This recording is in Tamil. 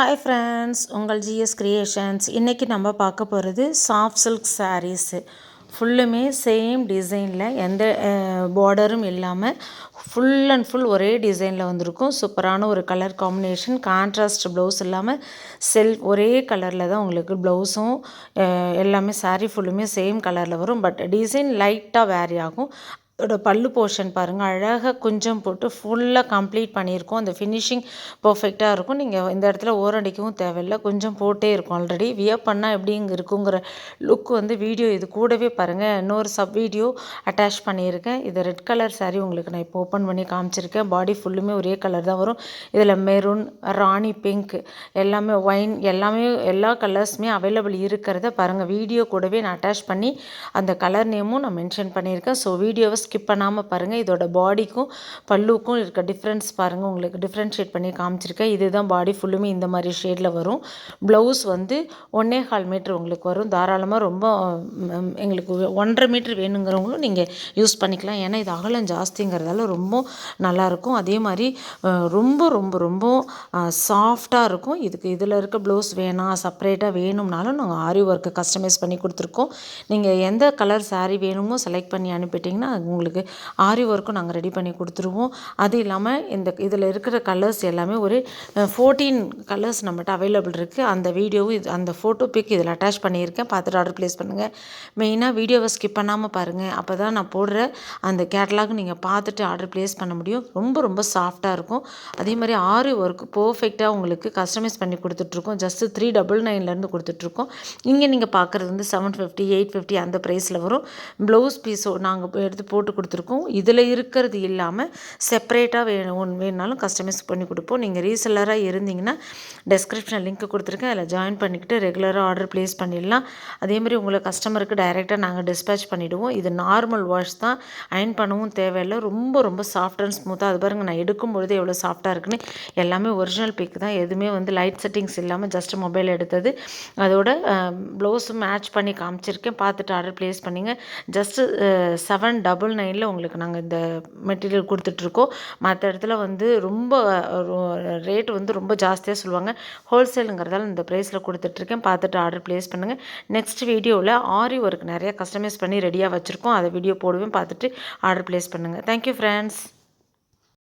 ஹாய் ஃப்ரெண்ட்ஸ் உங்கள் ஜிஎஸ் கிரியேஷன்ஸ் இன்றைக்கி நம்ம பார்க்க போகிறது சாஃப்ட் சில்க் சாரீஸு ஃபுல்லுமே சேம் டிசைனில் எந்த பார்டரும் இல்லாமல் ஃபுல் அண்ட் ஃபுல் ஒரே டிசைனில் வந்திருக்கும். சூப்பரான ஒரு கலர் காம்பினேஷன் கான்ட்ராஸ்ட் ப்ளவுஸ் இல்லாமல் செல் ஒரே கலரில் தான் உங்களுக்கு ப்ளவுஸும் எல்லாமே சாரீ ஃபுல்லுமே சேம் கலரில் வரும். பட் டிசைன் லைட்டாக வேரி ஆகும். அதோட பல்லு போர்ஷன் பாருங்கள் அழகாக கொஞ்சம் போட்டு ஃபுல்லாக கம்ப்ளீட் பண்ணியிருக்கோம். அந்த ஃபினிஷிங் பர்ஃபெக்டாக இருக்கும். நீங்கள் இந்த இடத்துல ஓரடிக்கவும் தேவையில்லை. கொஞ்சம் போட்டே இருக்கும். ஆல்ரெடி வியப் பண்ணால் எப்படி இங்கே இருக்குங்கிற லுக் வந்து வீடியோ இது கூடவே பாருங்கள் இன்னொரு சப் வீடியோ அட்டாச் பண்ணியிருக்கேன். இது ரெட் கலர் சாரீ உங்களுக்கு நான் இப்போ ஓப்பன் பண்ணி காமிச்சிருக்கேன். பாடி ஃபுல்லுமே ஒரே கலர் தான் வரும். இதில் மெரூன் ராணி பிங்க் எல்லாமே ஒயின் எல்லாமே எல்லா கலர்ஸுமே அவைலபிள் இருக்கிறத பாருங்கள் வீடியோ கூடவே நான் அட்டாச் பண்ணி அந்த கலர் நேமும் நான் மென்ஷன் பண்ணியிருக்கேன். ஸோ வீடியோவை ஸ்கிப் பண்ணாமல் பாருங்கள் இதோட பாடிக்கும் பல்லுக்கும் இருக்க டிஃப்ரென்ஸ் பாருங்கள் உங்களுக்கு டிஃப்ரென்ஷியேட் பண்ணி காமிச்சிருக்கேன். இதுதான் பாடி ஃபுல்லுமே இந்த மாதிரி ஷேடில் வரும். ப்ளவுஸ் வந்து ஒன்றே கால் மீட்ரு உங்களுக்கு வரும். தாராளமாக ரொம்ப எங்களுக்கு ஒன்றரை மீட்ரு வேணுங்கிறவங்களும் நீங்கள் யூஸ் பண்ணிக்கலாம். ஏன்னா இது அகலம் ஜாஸ்திங்கிறதால ரொம்ப நல்லாயிருக்கும். அதே மாதிரி ரொம்ப ரொம்ப ரொம்ப சாஃப்டாக இருக்கும். இதுக்கு இதில் இருக்க ப்ளவுஸ் வேணாம். செப்பரேட்டாக வேணும்னாலும் நாங்கள் ஆரி ஒர்க்கு கஸ்டமைஸ் பண்ணி கொடுத்துருக்கோம். நீங்கள் எந்த கலர் சாரீ வேணுமோ செலக்ட் பண்ணி அனுப்பிட்டிங்கன்னா உங்களுக்கு ஆரி ஒர்க்கும் நாங்கள் ரெடி பண்ணி கொடுத்துருவோம். அது இல்லாமல் இந்த இதில் இருக்கிற கலர்ஸ் எல்லாமே ஒரு ஃபோர்டீன் கலர்ஸ் நம்மகிட்ட அவைலபிள் இருக்குது அந்த வீடியோவும் இது அந்த ஃபோட்டோ பிக் இதில் அட்டாச் பண்ணியிருக்கேன். பார்த்துட்டு ஆர்டர் ப்ளேஸ் பண்ணுங்கள் மெயினாக வீடியோவை ஸ்கிப் பண்ணாமல் பாருங்கள் அப்போ தான் நான் போடுற அந்த கேட்லாக் நீங்கள் பார்த்துட்டு ஆர்டர் ப்ளேஸ் பண்ண முடியும். ரொம்ப ரொம்ப சாஃப்டாக இருக்கும். அதே மாதிரி ஆரி ஒர்க் பர்ஃபெக்டாக உங்களுக்கு கஸ்டமைஸ் பண்ணி கொடுத்துட்ருக்கோம். ஜஸ்ட்டு த்ரீ டபுள் நைன்லேருந்து கொடுத்துட்ருக்கோம். இங்கே நீங்கள் பார்க்குறது வந்து செவன் ஃபிஃப்டி எயிட் ஃபிஃப்டி அந்த ப்ரைஸில் வரும். ப்ளவுஸ் பீஸோ நாங்கள் எடுத்து போட்டு போட்டு கொடுத்துருக்கோம். இதில் இருக்கிறது இல்லாமல் செப்பரேட்டாக வேணும் வேணுனாலும் கஸ்டமைஸ் பண்ணி கொடுப்போம். நீங்கள் ரீசெல்லராக இருந்தீங்கன்னா டெஸ்கிரிப்ஷன் லிங்க் கொடுத்துருக்கேன். அதில் ஜாயின் பண்ணிக்கிட்டு ரெகுலராக ஆர்டர் ப்ளேஸ் பண்ணிடலாம். அதேமாதிரி உங்களை கஸ்டமருக்கு டைரெக்டாக நாங்கள் டிஸ்பேச் பண்ணிவிடுவோம் இது நார்மல் வாஷ் தான். அயன் பண்ணவும் தேவையில்லை. ரொம்ப ரொம்ப சாஃப்ட் அண்ட் ஸ்மூத்தாக அது பாருங்கள் நான் எடுக்கும்பொழுது எவ்வளோ சாஃப்டாக இருக்குன்னு. எல்லாமே ஒரிஜினல் பிக் தான். எதுவுமே வந்து லைட் செட்டிங்ஸ் இல்லாமல் ஜஸ்ட் மொபைல் எடுத்தது. அதோட ப்ளவுஸும் மேட்ச் பண்ணி காமிச்சிருக்கேன். பார்த்துட்டு ஆர்டர் ப்ளேஸ் பண்ணிங்க. ஜஸ்ட்டு செவன் டபுள் டபுள் நைனில் உங்களுக்கு நாங்கள் இந்த மெட்டீரியல் கொடுத்துட்ருக்கோம். மற்ற இடத்துல வந்து ரொம்ப ரேட் வந்து ரொம்ப ஜாஸ்தியாக சொல்லுவாங்க. ஹோல்சேலுங்கிறதால இந்த ப்ரைஸில் கொடுத்துட்ருக்கேன். பார்த்துட்டு ஆர்டர் ப்ளேஸ் பண்ணுங்கள் நெக்ஸ்ட் வீடியோவில் ஆரி ஒர்க் நிறையா கஸ்டமைஸ் பண்ணி ரெடியாக வச்சுருக்கோம். அதை வீடியோ போடுவேன். பார்த்துட்டு ஆர்டர் ப்ளேஸ் பண்ணுங்கள் தேங்க்யூ ஃப்ரெண்ட்ஸ்